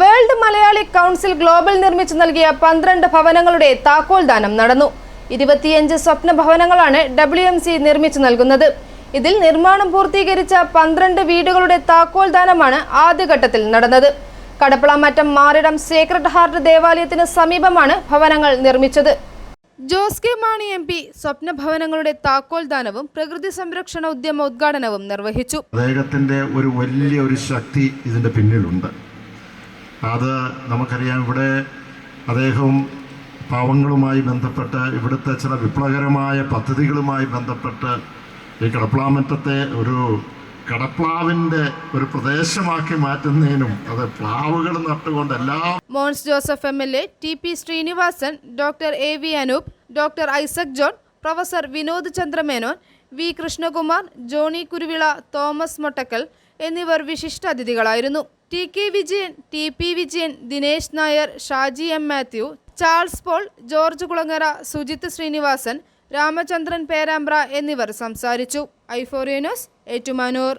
World Malayali council global നിർമ്മിച്ചു നൽകിയ പന്ത്രണ്ട് ഭവനങ്ങളുടെ താക്കോൽ ദാനം നടന്നു. ഇരുപത്തിയഞ്ച് സ്വപ്ന ഭവനങ്ങളാണ് ഡബ്ല്യു എം സി നിർമ്മിച്ചു നൽകുന്നത്. ഇതിൽ നിർമ്മാണം പൂർത്തീകരിച്ച പന്ത്രണ്ട് വീടുകളുടെ താക്കോൽ ദാനമാണ് ആദ്യഘട്ടത്തിൽ നടന്നത്. കടപ്പളമാറ്റം മാറിടം സേക്രട്ട് ഹാർട്ട് ദേവാലയത്തിന് സമീപമാണ് ഭവനങ്ങൾ നിർമ്മിച്ചത്. Jose K Mani M P സ്വപ്ന ഭവനങ്ങളുടെ താക്കോൽ ദാനവും പ്രകൃതി സംരക്ഷണ ഉദ്യമ ഉദ്ഘാടനവും നിർവഹിച്ചു. ഒരു വലിയ ഒരു ശക്തി ഇതിന്റെ പിന്നിലുണ്ട്. അത് നമുക്കറിയാം. ഇവിടെ അദ്ദേഹം പാവങ്ങളുമായി ബന്ധപ്പെട്ട് ഇവിടുത്തെ ചില വിപ്ലവകരമായ പദ്ധതികളുമായി ബന്ധപ്പെട്ട് ഈ കടപ്ലാമറ്റത്തെ ഒരു കടപ്ലാവിന്റെ ഒരു പ്രദേശമാക്കി മാറ്റുന്നതിനും അത് പ്ലാവുകൾ നട്ടുകൊണ്ട് എല്ലാ Mons Joseph M L A T P Sreenivasan doctor A V Anoop doctor Isaac John professor Vinod Chandramenon V Krishnakumar Johny Kuruvila Thomas Mottakkal എന്നിവർ വിശിഷ്ടാതിഥികളായിരുന്നു. T K Vijayan T P Vijayan Dinesh Nair Shaji M Mathew Charles Paul George Kulangara Sujith Sreenivasan Ramachandran Perambra എന്നിവർ സംസാരിച്ചു. ഐഫോറിയനോസ് ഏറ്റുമാനൂർ.